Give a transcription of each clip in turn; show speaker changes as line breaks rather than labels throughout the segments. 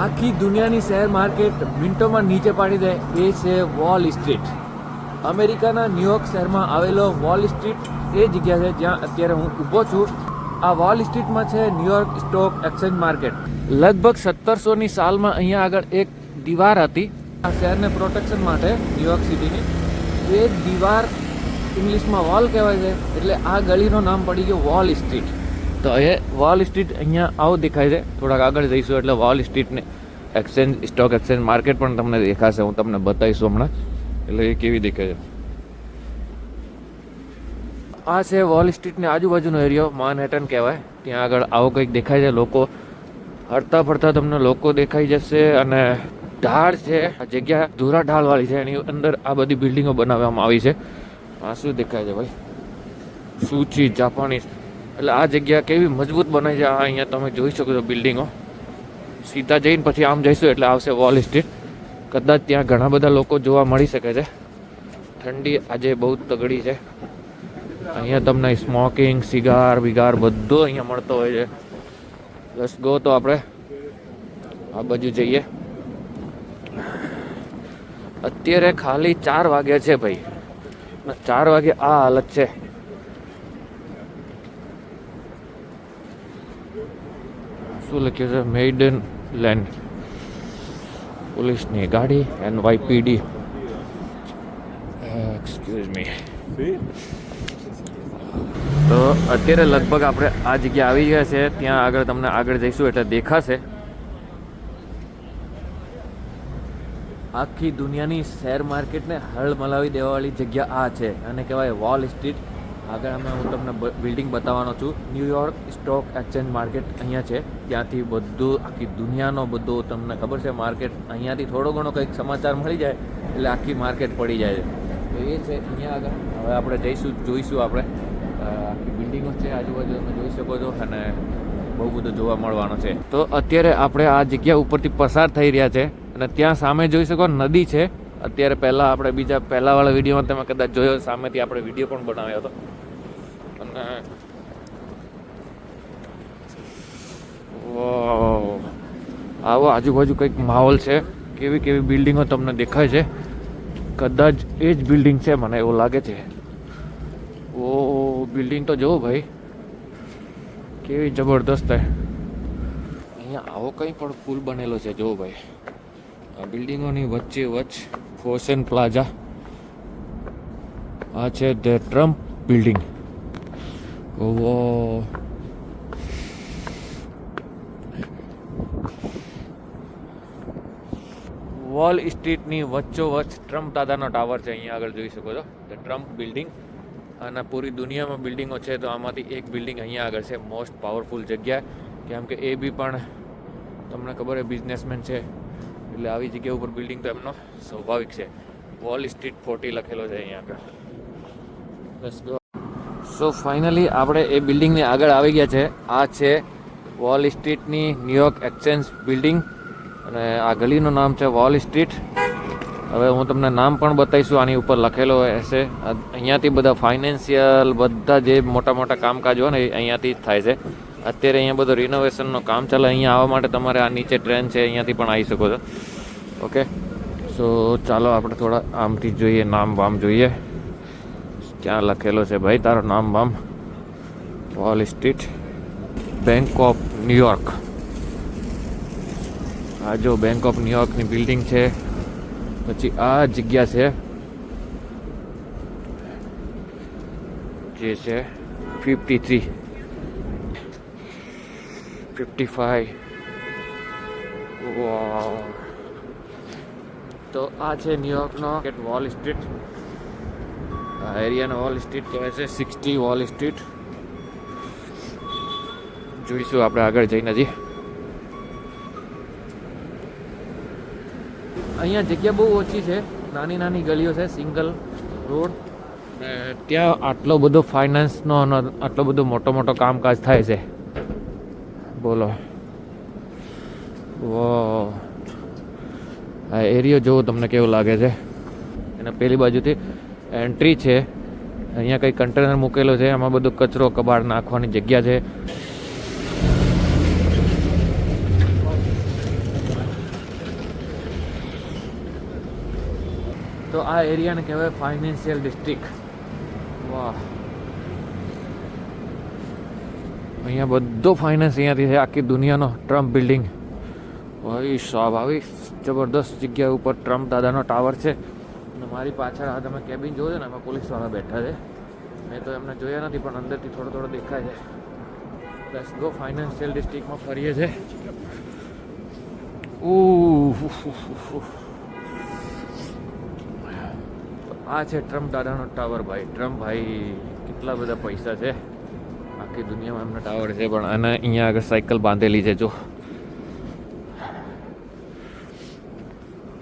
આખી દુનિયાની share market મિનિટોમાં નીચે પાડી દે એ છે વોલ સ્ટ્રીટ. અમેરિકાના ન્યુયોર્ક શહેરમાં આવેલો વોલ સ્ટ્રીટ એ જગ્યા છે જ્યાં અત્યારે હું ઊભો છું. આ વોલ સ્ટ્રીટમાં છે ન્યુયોર્ક સ્ટોક એક્સચેન્જ માર્કેટ. લગભગ સત્તરસોની સાલમાં અહીંયા આગળ એક દીવાર હતી. આ શહેરને પ્રોટેક્શન માટે ન્યુયોર્ક સિટીની. એ દીવાર ઇંગ્લિશમાં વોલ કહેવાય છે, એટલે આ ગલીનું નામ પડી ગયું વોલ સ્ટ્રીટ. તો એ વોલ સ્ટ્રીટ અહીંયા આવું દેખાય છે. થોડાક આગળ જઈશું એટલે વોલ સ્ટ્રીટને એક્સચેન્જ સ્ટોક એક્સચેન્જ માર્કેટ પણ તમને દેખાશે. હું તમને બતાવીશું હમણાં. એટલે એ કેવી દેખાય છે. આ છે વોલ સ્ટ્રીટની આજુબાજુનો એરિયો માનહેટન કહેવાય. ત્યાં આગળ આવો કંઈક દેખાય છે. લોકો હરતા ફરતા તમને લોકો દેખાઈ જશે અને ઢાળ છે. આ જગ્યા ધોરા ઢાળવાળી છે. એની અંદર આ બધી બિલ્ડિંગો બનાવવામાં આવી છે. આ શું દેખાય છે ભાઈ? સૂચી, જાપાનીઝ. એટલે આ જગ્યા કેવી મજબૂત બનાવી છે. આ અહીંયા તમે જોઈ શકો છો બિલ્ડિંગો. સીધા જઈને પછી આમ જઈશું એટલે આવશે વોલ સ્ટ્રીટ. કદાચ ત્યાં ઘણા બધા લોકો જોવા મળી શકે છે. ઠંડી આજે બહુ તગડી છે. અહીંયા તમને સ્મોકિંગ સિગાર બિગાર બધું અહીંયા મળતો હોય છે. બસ ગો તો આપણે આ બાજુ જઈએ. અત્યારે ખાલી ચાર વાગ્યા છે ભાઈ. ચાર વાગે આ હાલત છે. શું લખ્યું છે મેઇડન લેન્ડ પોલીસની ગાડી એનવાયપીડી એક્સક્યુઝ મી તો અત્યારે લગભગ આપણે આ જગ્યા આવી ગયા છે. ત્યાં આગળ તમને આગળ જઈશું એટલે દેખાશે. આખી દુનિયાની શેર માર્કેટને હળ મલાવી દેવાવાળી જગ્યા આ છે. અને કહેવાય વોલ સ્ટ્રીટ આગળ અમે હું તમને બિલ્ડિંગ બતાવવાનો છું. ન્યુયોર્ક સ્ટોક એક્સચેન્જ માર્કેટ અહીંયા છે. ત્યાંથી બધું, આખી દુનિયાનો બધો તમને ખબર છે માર્કેટ અહીંયાથી થોડો ઘણો કંઈક સમાચાર મળી જાય, એટલે આખી માર્કેટ પડી જાય તો એ છે અહીંયા આગળ. હવે આપણે જઈશું, જોઈશું આપણે. આખી બિલ્ડિંગો છે, આજુબાજુ તમે જોઈ શકો છો અને બહુ બધું જોવા મળવાનું છે. તો અત્યારે આપણે આ જગ્યા ઉપરથી પસાર થઈ રહ્યા છે અને ત્યાં સામે જોઈ શકો નદી છે. અત્યારે પહેલાં આપણે બીજા પહેલાંવાળા વિડીયોમાં તમે કદાચ જોયો, સામેથી આપણે વીડિયો પણ બનાવ્યો હતો. વાવ. આવો આજુબાજુ કંઈક માહોલ છે. કેવી કેવી બિલ્ડિંગો તમને દેખાય છે. કદાચ એ જ બિલ્ડિંગ છે મને એવું લાગે છે. ઓ, બિલ્ડિંગ તો જુઓ ભાઈ. કેવી જબરદસ્ત છે. અહીંયા આવો કંઈ પણ પુલ બનેલો છે જુઓ ભાઈ. આ બિલ્ડિંગોની વચ્ચે વચ્ચ ફોસન પ્લાઝા. આ છે ધ ટ્રમ્પ બિલ્ડિંગ. ઓવો વોલ સ્ટ્રીટની વચ્ચોવચ્ચ ટ્રમ્પ દાદાનો ટાવર છે, અહીંયા આગળ જોઈ શકો છો. ધ ટ્રમ્પ બિલ્ડિંગ અને પૂરી દુનિયામાં બિલ્ડિંગો છે, તો આમાંથી એક બિલ્ડિંગ અહીંયા આગળ છે મોસ્ટ પાવરફુલ જગ્યા. કેમ કે એ બી પણ તમને ખબર છે બિઝનેસમેન છે. એટલે આવી જગ્યા ઉપર બિલ્ડિંગ તો એમનો સ્વાભાવિક છે. વોલ સ્ટ્રીટ ફોર્ટી લખેલો છે અહીંયા આગળ. બસ ગો સો ફાઇનલી આપણે એ બિલ્ડિંગની આગળ આવી ગયા છે. આ છે વોલ સ્ટ્રીટની ન્યુયોર્ક એક્સચેન્જ બિલ્ડિંગ અને આ ગલીનું નામ છે વોલ સ્ટ્રીટ હવે હું તમને નામ પણ બતાવીશું. આની ઉપર લખેલો હશે. અહીંયાથી બધા ફાઇનાન્શિયલ બધા જે મોટા મોટા કામકાજ હોય ને અહીંયાથી જ થાય છે. અત્યારે અહીંયા બધું રિનોવેશનનું કામ ચાલે. અહીંયા આવવા માટે તમારે આ નીચે ટ્રેન છે, અહીંયાથી પણ આવી શકો છો. ઓકે સો ચાલો આપણે થોડા આમથી જોઈએ, નામ વામ જોઈએ. ક્યાં લખેલો છે ભાઈ? તારું નામ બામ? Wall Street bank of New York આ જો બેંક ઓફ ન્યુયોર્કની બિલ્ડિંગ છે. પછી આ જગ્યા છે. જે છે ફિફ્ટી થ્રી ફિફ્ટી ફાઈવ તો આ છે ન્યુયોર્કનો વોલ સ્ટ્રીટ આ એરિયાનો વોલ સ્ટ્રીટ કહેવાય છે સિક્સટી વોલ સ્ટ્રીટ જોઈશું આપણે આગળ જઈને હજી અહીંયા જગ્યા બહુ ઓછી છે, નાની નાની ગલીઓ છે સિંગલ રોડ ને ત્યાં આટલો બધો ફાઇનાન્સનો આટલો બધો મોટો મોટો કામકાજ થાય છે. બોલો. વો આ એરિયો જોવો તમને કેવું લાગે છે. અને પેલી બાજુથી એન્ટ્રી છે. અહીંયા કંઈ કન્ટેનર મૂકેલો છે. એમાં બધો કચરો કબાડ નાખવાની જગ્યા છે. તો આ એરિયાને કહેવાય ફાઇનાન્શિયલ ડિસ્ટ્રિક્ટ વાહ. અહીંયા બધો ફાઇનાન્સ અહીંયાથી છે. આખી દુનિયાનો ટ્રમ્પ બિલ્ડિંગ હોય સ્વાભાવિક જબરદસ્ત જગ્યા ઉપર ટ્રમ્પ દાદાનો ટાવર છે. મારી પાછળ આ તમે કેબિન જોયો ને એમાં પોલીસવાળા બેઠા છે. મેં તો એમને જોયા નથી, પણ અંદરથી થોડો થોડો દેખાય છે. પ્લસ ગો ફાઇનાન્શિયલ ડિસ્ટ્રિક્ટમાં ફરીએ છે. આ છે ટ્રમ્પ દાદાનો ટાવર ભાઈ. ટ્રમ્પ ભાઈ, કેટલા બધા પૈસા છે. આખી દુનિયામાં એમનો ટાવર છે, પણ આને અહીંયા આગળ સાયકલ બાંધેલી છે, જો.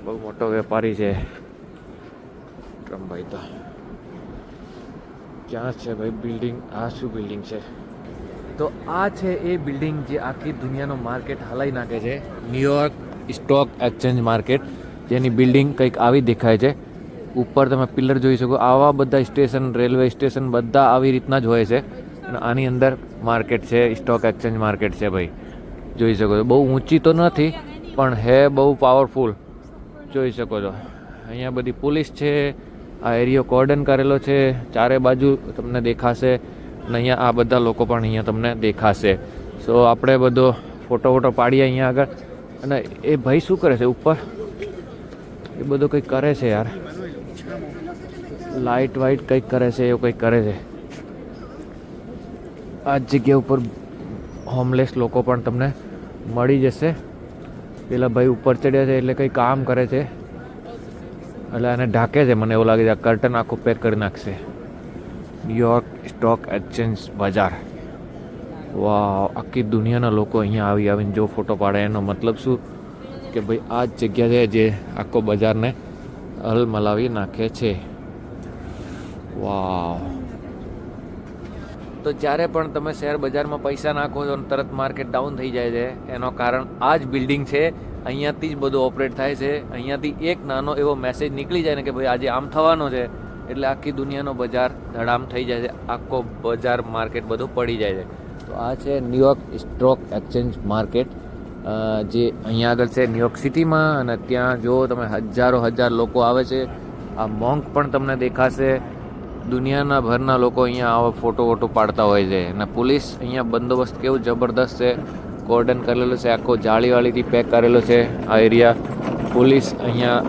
બહુ મોટો વેપારી છે. ટ્રમ્પભાઈ તો. ક્યાં છે ભાઈ બિલ્ડિંગ આ શું બિલ્ડિંગ છે? તો આ છે એ બિલ્ડિંગ જે આખી દુનિયાનો માર્કેટ હલાવી નાખે છે. New York stock exchange market જેની બિલ્ડિંગ કંઈક આવી દેખાય છે. ઉપર તમે પિલર જોઈ શકો, આવા બધા સ્ટેશન રેલવે સ્ટેશન બધા આવી રીતના જ હોય છે. અને આની અંદર માર્કેટ છે સ્ટોક એક્સચેન્જ માર્કેટ છે ભાઈ. જોઈ શકો છો. બહુ ઊંચી તો નથી, પણ હે બહુ પાવરફુલ જોઈ શકો છો. અહીંયા બધી પોલીસ છે આ એરિયો કોર્ડન કરેલો છે, ચારે બાજુ તમને દેખાશે અને અહીંયા આ બધા લોકો પણ અહીંયા તમને દેખાશે. સો આપણે બધો ફોટો વોટો પાડીએ અહીંયા આગળ. અને એ ભાઈ શું કરે છે ઉપર? એ બધું કંઈક કરે છે યાર. લાઇટ વાઇટ કંઈક કરે છે, એવું કંઈક કરે છે. આ જગ્યા ઉપર હોમલેસ લોકો પણ તમને મળી જશે. પેલા ભાઈ ઉપર ચડ્યા છે એટલે કંઈ કામ કરે છે. એટલે આને ઢાંકે છે, મને એવું લાગે છે આ કર્ટન આખું પેક કરી નાખશે. ન્યુયોર્ક સ્ટોક એક્સચેન્જ બજાર. વાહ આખી દુનિયાના લોકો અહીંયા આવી આવીને જો ફોટો પાડે, એનો મતલબ શું? કે ભાઈ, આ જ જગ્યા છે જે આખો બજારને હલમલાવી નાખે છે. વાહ તો જ્યારે પણ તમે શેર બજારમાં પૈસા નાખો છો તરત માર્કેટ ડાઉન થઈ જાય છે, એનો કારણ આ જ બિલ્ડિંગ છે અહીંયાથી જ બધું ઓપરેટ થાય છે. અહીંયાથી એક નાનો એવો મેસેજ નીકળી જાય ને કે ભાઈ આજે આમ થવાનો છે, એટલે આખી દુનિયાનો બજાર ધડામ થઈ જાય છે. આખો બજાર માર્કેટ બધું પડી જાય છે. તો આ છે ન્યુયોર્ક સ્ટોક એક્સચેન્જ માર્કેટ જે અહીંયા આગળ છે ન્યુયોર્ક સિટીમાં અને ત્યાં જો તમે હજારો હજાર લોકો આવે છે, આ મોંક પણ તમને દેખાશે. દુનિયાના ભરના લોકો અહીંયા આવા ફોટો વોટો પાડતા હોય છે. અને પોલીસ અહીંયા બંદોબસ્ત કેવું જબરદસ્ત છે. કોર્ડન કરેલો છે, આખો જાળીવાળીથી પેક કરેલો છે આ એરિયા પોલીસ અહીંયા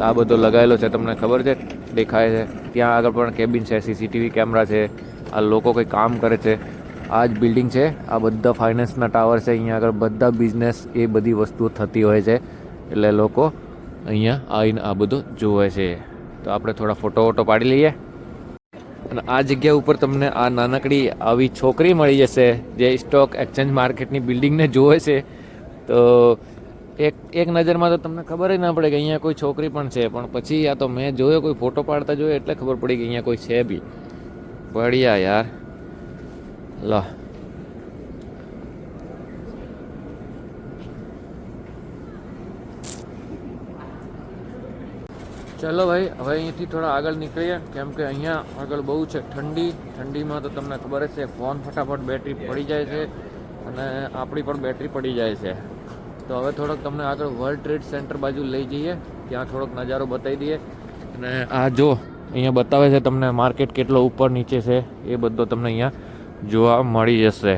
આ બધો લગાવેલો છે, તમને ખબર છે? દેખાય છે. ત્યાં આગળ પણ કેબિન છે સીસીટીવી કેમેરા છે. આ લોકો કંઈ કામ કરે છે. આ જ બિલ્ડિંગ છે. આ બધા ફાઇનાન્સના ટાવર છે. અહીંયા આગળ બધા બિઝનેસ એ બધી વસ્તુઓ થતી હોય છે. એટલે લોકો અહીંયા આવીને આ બધું જોવે છે. તો આપણે થોડા ફોટો વોટો પાડી લઈએ. અને આ જગ્યા ઉપર તમને આ નાનકડી આવી છોકરી મળી જશે જે સ્ટોક એક્સચેન્જ માર્કેટની બિલ્ડિંગને જોવે છે. તો એક એક નજરમાં તો તમને ખબર જ ના પડે કે અહીંયા કોઈ છોકરી પણ છે. પણ પછી આ તો મેં જોયો, કોઈ ફોટો પાડતા જોયો એટલે ખબર પડી કે અહીંયા કોઈ છે બી. બઢિયા યાર. લો. ચલો ભાઈ, હવે અહીંયાથી થોડા આગળ નીકળીએ, કેમ કે અહીંયા આગળ બહુ છે ઠંડી. ઠંડીમાં તો તમને ખબર છે, ફોન ફટાફટ બેટરી પડી જાય છે અને આપણી પણ બેટરી પડી જાય છે. તો હવે થોડોક તમને આગળ વર્લ્ડ ટ્રેડ સેન્ટર બાજુ લઈ જઈએ, ત્યાં થોડોક નજારો બતાવી દઈએ. અને આ જો, અહીંયા બતાવે છે તમને માર્કેટ કેટલો ઉપર નીચે છે, એ બધો તમને અહીંયા જોવા મળી જશે.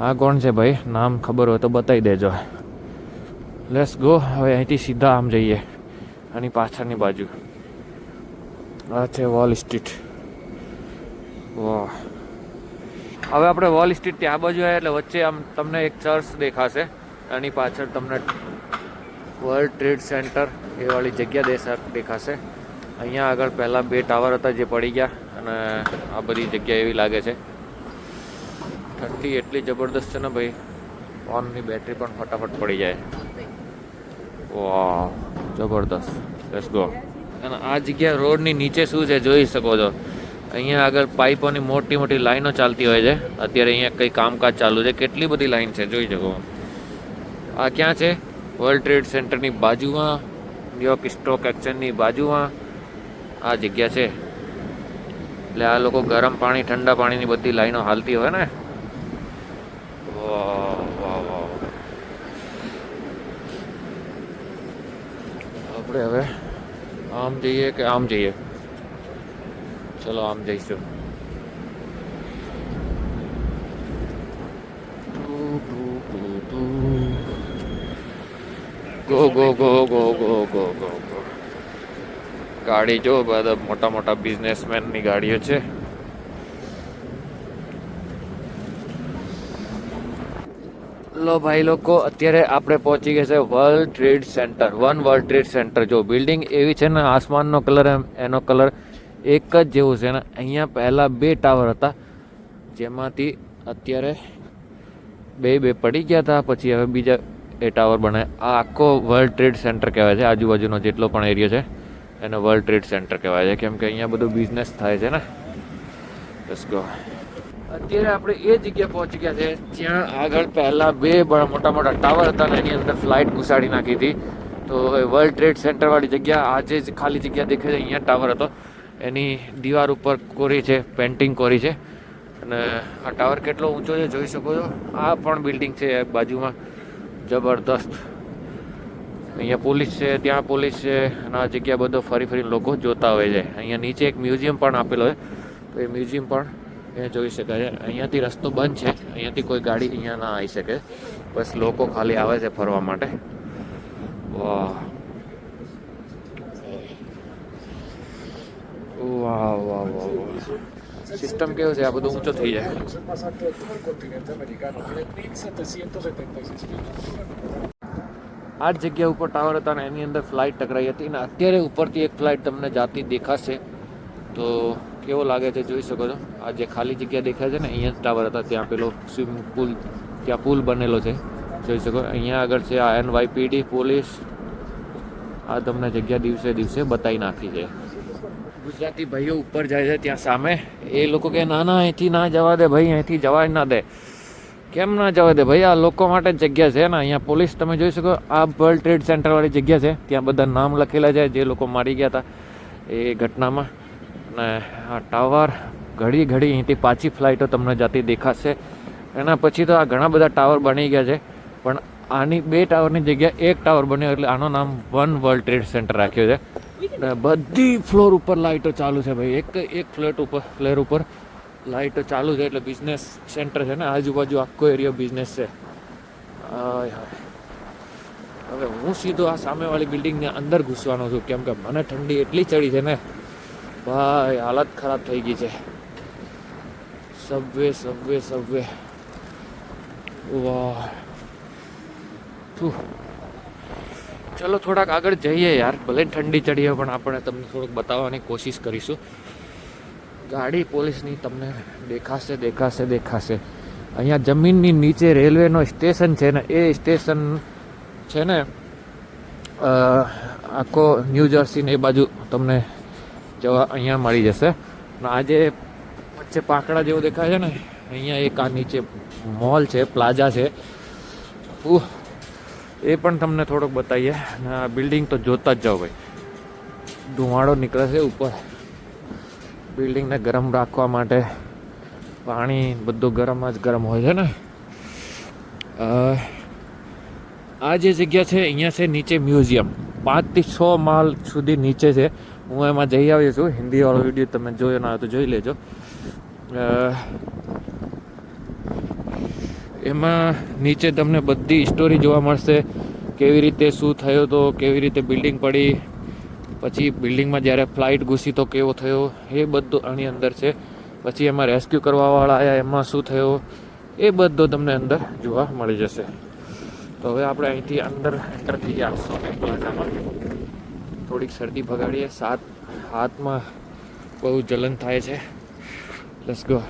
આ કોણ છે ભાઈ? નામ ખબર હોય તો બતાવી દેજો. લેટ્સ ગો હવે અહીંથી સીધા આમ જઈએ. આની પાછળની બાજુ. આ છે વોલ સ્ટ્રીટ વાહ. હવે આપણે વોલ સ્ટ્રીટ ત્યાં બાજુ આવ્યા એટલે વચ્ચે આમ તમને એક ચર્ચ દેખાશે. એની પાછળ તમને વર્લ્ડ ટ્રેડ સેન્ટર એ વાળી જગ્યા દેસા, દેખાશે. અહીંયા આગળ પહેલાં બે ટાવર હતા જે પડી ગયા અને આ બધી જગ્યા એવી લાગે છે. ઠંડી એટલી જબરદસ્ત છે ને ભાઈ. ફોનની બેટરી પણ ફટાફટ પડી જાય. વાહ. જબરદસ્ત. લેટ્સ ગો અને આ જગ્યા રોડની નીચે શું છે જોઈ શકો છો. અહીંયા આગળ પાઇપોની મોટી મોટી લાઈનો ચાલતી હોય છે. અત્યારે અહીંયા કંઈ કામકાજ ચાલુ છે. કેટલી બધી લાઈન છે જોઈ શકો. આ ક્યાં છે? વર્લ્ડ ટ્રેડ સેન્ટરની બાજુમાં ન્યુયોર્ક સ્ટોક એક્સચેન્જની બાજુમાં આ જગ્યા છે. એટલે આ લોકો ગરમ પાણી, ઠંડા પાણીની બધી લાઈનો હાલતી હોય ને. આપણે હવે? આમ જઈએ કે આમ જઈએ? ચલો, આમ જઈશું. Go go go go go go go go. ગાડી જો, બધા મોટા મોટા બિઝનેસમેનની ગાડીઓ છે. લો ભાઈ લોકો, અત્યારે આપણે પહોંચી ગયા છે World Trade Center One World Trade Center જો બિલ્ડિંગ એવી છે ને, આસમાનનો કલર એમ, એનો કલર એક જ જેવો છે ને, અહીંયા પહેલાં બે ટાવર હતા, જેમાંથી અત્યારે બે બે પડી ગયા હતા, પછી હવે બીજા એ ટાવર બનાવે આ આખો વર્લ્ડ ટ્રેડ સેન્ટર કહેવાય છે, આજુબાજુનો જેટલો પણ એરિયો છે, એને વર્લ્ડ ટ્રેડ સેન્ટર કહેવાય છે. કેમ કે અહીંયા બધું બિઝનેસ થાય છે ને. બસ ગો અત્યારે આપણે એ જગ્યા પહોંચી ગયા છે જ્યાં આગળ પહેલા બે મોટા મોટા ટાવર હતા ને એની અંદર ફ્લાઇટ ઘુસાડી નાખી હતી. તો વર્લ્ડ ટ્રેડ સેન્ટર વાળી જગ્યા આજે જ ખાલી જગ્યા દેખાય છે, અહીંયા ટાવર હતો. એની દીવાર ઉપર કોરી છે પેન્ટિંગ કોરી છે. અને આ ટાવર કેટલો ઊંચો છે જોઈ શકો છો. આ પણ બિલ્ડિંગ છે બાજુમાં. જબરદસ્ત. અહીંયા પોલીસ છે, ત્યાં પોલીસ છે, અને આ જગ્યા બધો ફરી ફરી લોકો જોતા હોય છે. અહીંયા નીચે એક મ્યુઝિયમ પણ આપેલો છે. તો એ મ્યુઝિયમ પણ એ જોઈ શકાય છે. અહીંયાથી રસ્તો બંધ છે. અહીંયાથી કોઈ ગાડી અહીંયા ના આવી શકે. બસ લોકો ખાલી આવે છે ફરવા માટે. વાહ. વાહ વાહ વાહ વાહ. સિસ્ટમ કેવું છે? આ બધું ઊંચો થઈ જાય.
más alto de todo el continente americano. Tiene 1.776 metros.
આ જ જગ્યા ઉપર ટાવર હતા ને એની અંદર ફ્લાઇટ ટકરાઈ હતી. ને અત્યારે ઉપરથી એક ફ્લાઇટ તમને જાતી દેખાશે. તો કેવો લાગે છે જોઈ શકો છો? આ જે ખાલી જગ્યા દેખાય છે ને, અહીંયા જ ટાવર હતા, ત્યાં પેલો સ્વિમિંગ પુલ ત્યાં પુલ બનેલો છે. જોઈ શકો, અહીંયા આગળ છે આ એનવાયપીડી પોલીસ આ તમને જગ્યા દિવસે દિવસે બતાવી નાખી છે. ગુજરાતી ભાઈઓ ઉપર જાય છે ત્યાં સામે. એ લોકો કે, ના ના, અહીંથી ના જવા દે ભાઈ, અહીંથી જવા જ ના દે. કેમ ના જવા દે ભાઈ? આ લોકો માટે જ જગ્યા છે ને, અહીંયા પોલીસ તમે જોઈ શકો, આ વર્લ્ડ ટ્રેડ સેન્ટરવાળી જગ્યા છે. ત્યાં બધા નામ લખેલા છે, જે લોકો મારી ગયા હતા એ ઘટનામાં. અને આ ટાવર ઘડી ઘડી અહીંથી પાછી ફ્લાઇટો તમને જતી દેખાશે. એના પછી તો આ ઘણા બધા ટાવર બની ગયા છે, પણ આની બે ટાવરની જગ્યા એક ટાવર બન્યો એટલે આનું નામ વન વર્લ્ડ ટ્રેડ સેન્ટર રાખ્યો છે. બધી ફ્લોર ઉપર લાઇટો ચાલુ છે ભાઈ, એક એક ફ્લેટ ઉપર, ફ્લેર ઉપર લાઇટો ચાલુ છે એટલે બિઝનેસ સેન્ટર છે ને, આજુબાજુ આખો એરિયો બિઝનેસ છે. હવે હું સીધો આ સામેવાળી બિલ્ડિંગની અંદર ઘૂસવાનો છું, કેમ કે મને ઠંડી એટલી ચડી છે ને ભાઈ, હાલત ખરાબ થઈ ગઈ છે. Subway subway subway. વાહ. ચલો, થોડાક આગળ જઈએ યાર. ભલે ઠંડી ચડીએ પણ આપણે તમને થોડુંક બતાવવાની કોશિશ કરીશું. ગાડી પોલીસની તમને દેખાશે દેખાશે દેખાશે. અહીંયા જમીનની નીચે રેલવેનો સ્ટેશન છે ને, એ સ્ટેશન છે ને આખો ન્યૂ જર્સી ને એ બાજુ તમને જવા અહીંયા મળી જશે. અને આજે વચ્ચે પાકડા જેવું દેખાય છે ને, અહીંયા એક આ નીચે મોલ છે, પ્લાઝા છે. ઉહ, એ પણ તમને થોડોક બતાવીએ. અને આ બિલ્ડિંગ તો જોતા જ જાઓ ભાઈ. ધુમાડો નીકળે છે ઉપર. બિલ્ડિંગને ગરમ રાખવા માટે પાણી બધું ગરમ જ ગરમ હોય છે ને. આ જે જગ્યા છે, અહીંયા છે નીચે મ્યુઝિયમ. પાંચથી છ માલ સુધી નીચે છે. હું એમાં જઈ આવ્યો છું. હિન્દીવાળો વીડિયો તમે જોયો ના તો જોઈ લેજો. એમાં નીચે તમને બધી સ્ટોરી જોવા મળશે. કેવી રીતે શું થયો તો, કેવી રીતે બિલ્ડિંગ પડી, પછી બિલ્ડિંગમાં જ્યારે ફ્લાઇટ ઘૂસી તો કેવો થયો, એ બધું આની અંદર છે. પછી એમાં રેસ્ક્યુ કરવાવાળા આવ્યા એમાં શું થયો, એ બધો તમને અંદર જોવા મળી જશે. તો હવે આપણે અહીંથી અંદર એન્ટર થઈ ગયા. થોડીક શરદી ભગાડીએ. સાત હાથમાં બહુ જલન થાય છે. લેટ્સ ગો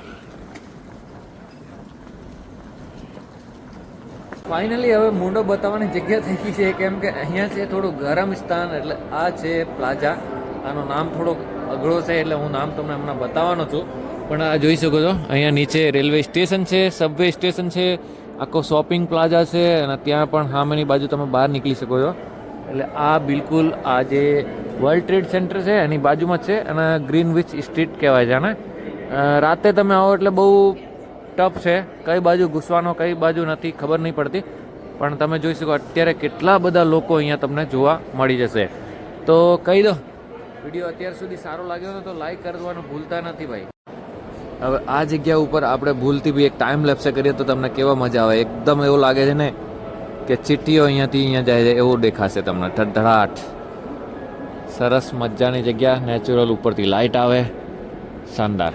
ફાઇનલી હવે મુંડો બતાવવાની જગ્યા થઈ ગઈ છે. કેમ કે અહીંયા છે થોડું ગરમ સ્થાન, એટલે આ છે પ્લાઝા. આનું નામ થોડોક અઘરો છે, એટલે હું નામ તમને હમણાં બતાવવાનો છું. પણ આ જોઈ શકો છો, અહીંયા નીચે રેલવે સ્ટેશન છે, સબવે સ્ટેશન છે, આખો શોપિંગ પ્લાઝા છે, અને ત્યાં પણ સામેની બાજુ તમે બહાર નીકળી શકો છો. એટલે આ બિલકુલ આ જે વર્લ્ડ ટ્રેડ સેન્ટર છે, એની બાજુમાં જ છે અને ગ્રીનવિચ સ્ટ્રીટ કહેવાય છે આને. રાતે તમે આવો એટલે બહુ ટફ છે. કઈ બાજુ ઘૂસવાનો, કઈ બાજુ નથી, ખબર નહીં પડતી. પણ તમે જોઈ શકો અત્યારે કેટલા બધા લોકો અહીંયા તમને જોવા મળી જશે. તો કહી દો, વીડિયો અત્યાર સુધી સારો લાગ્યો તો લાઈક કરવાનું ભૂલતા નથી ભાઈ. હવે આ જગ્યા ઉપર આપણે ભૂલથી બી એક ટાઈમ લેપ્સે કરીએ તો તમને કેવા મજા આવે. એકદમ એવું લાગે છે ને કે ચીટીઓ અહીંયાથી અહીંયા જાય છે, એવું દેખાશે તમને. ઠડધડાટ સરસ મજાની જગ્યા નેચરલ ઉપરથી લાઇટ આવે. શાનદાર.